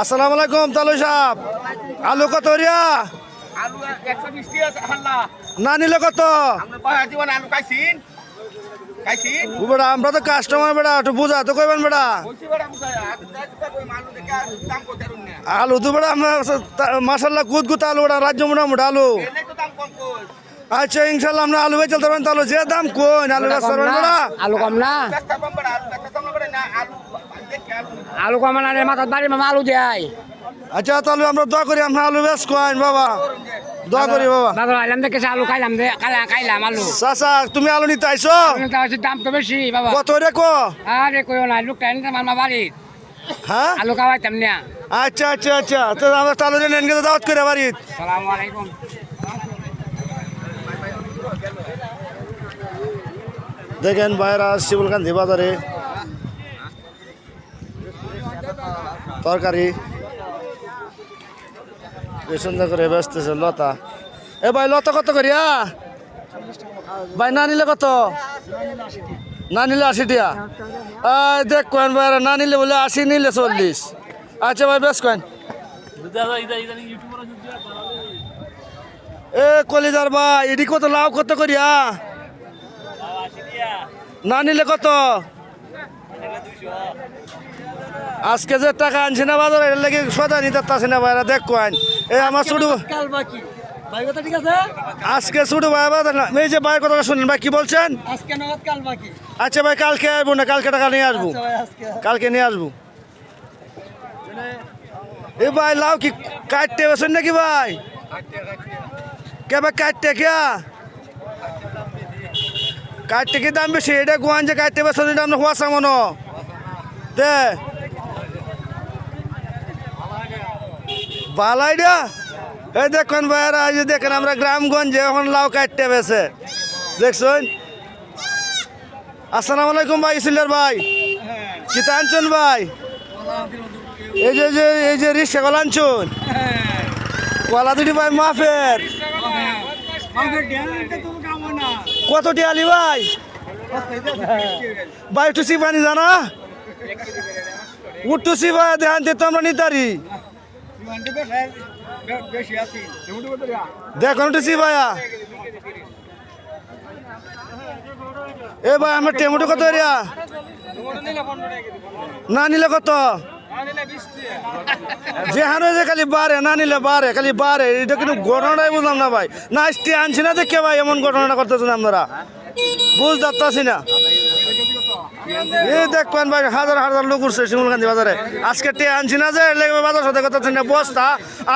আসসালামু আলাইকুম তালু সাহেব। আলু কত রিয়া আলু একশো বিশ টাকা হাল্লা। না নিলে কত? আলু বেটা আমরা তো কাস্টমার বেটা একটু বুঝা তো কইবেন বেড়া আলু আলু তো বেটা আমরা মাসাল্লাহ কুদ কুত আলু বেটা রাজ্য মোটামুটি আলু। তো দাম কম কই। আচ্ছা ইনশাল্লাহ আমরা আলু বেচে চলতে পারেন তাহলে যে দাম কোন আলু আলু কম না ব্যস্ত কম বেড়া আলু ব্যস্ত কম বেড়া না আলু দেখে আলু আলু কম না রে মাথার বাড়ি মামা আলু দেয়। আচ্ছা তাহলে আমরা দোয়া করি আমরা আলু বেচ কোন বাবা। দোয়া করি বাবা। দাদা আইলাম দেখে আলু খাইলাম দে খাইলাম খাইলাম আলু। চাচা তুমি আলু নিতে আইছো? তা দাম তো বেশি বাবা। কত রে কো? আরে কইও না লোকটা এনে মামা বাড়ি হ্যাঁ? আলু খাওয়াইতাম না। আচ্ছা আচ্ছা আচ্ছা। তো আমরা তাহলে নেন গেলে দাওয়াত করে বাড়িত সালামু আলাইকুম। দেখেন বাইরা শিবুলকান্দি বাজারে তরকারি। সুন্দর করে বেচতেছে লতা। এ ভাই, লতা কত করিয়া ভাই, না নিলে কত? না নিলে আশি টিয়া। দেখ কেন ভাই না নিলে বলে আশি, নিলে চল্লিশ। আচ্ছা ভাই, বেশ কেন এ কলিজার ভাই এটি কত লাভ কত করিয়া না নিলে কত? আজকে যে টাকা আনছি না বাজারে এর লাগে সদা নিতে পারছি না ভাইরা দেখ কোয়ান এই আমার ছোটো কাল বাকি। ভাই কথা ঠিক আছে? আজকে ছোটো ভাই বাজার না এই যে ভাই কথা শুনেন ভাই কি বলছেন? আজকে নগদ কাল বাকি। আচ্ছা ভাই কালকে আসব না কালকে টাকা নিয়ে আসব। কালকে নিয়ে আসব। এ ভাই লাভ কি কাটতে বেছেন নাকি ভাই? কে ভাই কাটতে কে কাটতে কি দাম বেশি? এটা গোয়ান যে কাটতে বেছেন এটা আমরা হওয়া মনো দে। বালাইডা? এই দেখুন ভাইয়ারা, এই দেখেন আমরা গ্রামগঞ্জে এখন লাউ কাটতে বেছে। দেখছেন? আসসালামু আলাইকুম ভাই ইসিলার ভাই। আনছুন ভাই? এই যে যে, এই যে রিক্সা কলা আনছুন? কলা দুটি ভাই, মাফের। কত টিয়ালি ভাই? ভাই, একটু সিপানি জানা? উঠটু সিপা দেখান দিতে আমরা নিতারি। দেখুন একটু সিপায়া এ ভাই, আমার টেমোটো কত এরিয়া? না নিলে কত? যে হানো যে খালি বারে, না নিলে বারে, খালি বারে। এটা কিন্তু ঘটনাটাই বুঝলাম না ভাই। না, স্টে আনছি না দেখে ভাই, এমন ঘটনাটা করতেছেন আপনারা। বুঝতে পারতাছি না। এই দেখবেন ভাই, হাজার হাজার লোক উঠছে শিমুলকান্দি বাজারে। আজকে টে আনছি না যে বাজার সাথে কথা বস্তা,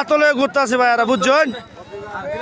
আতলে ঘুরতেছি ভাই আর বুঝছেন?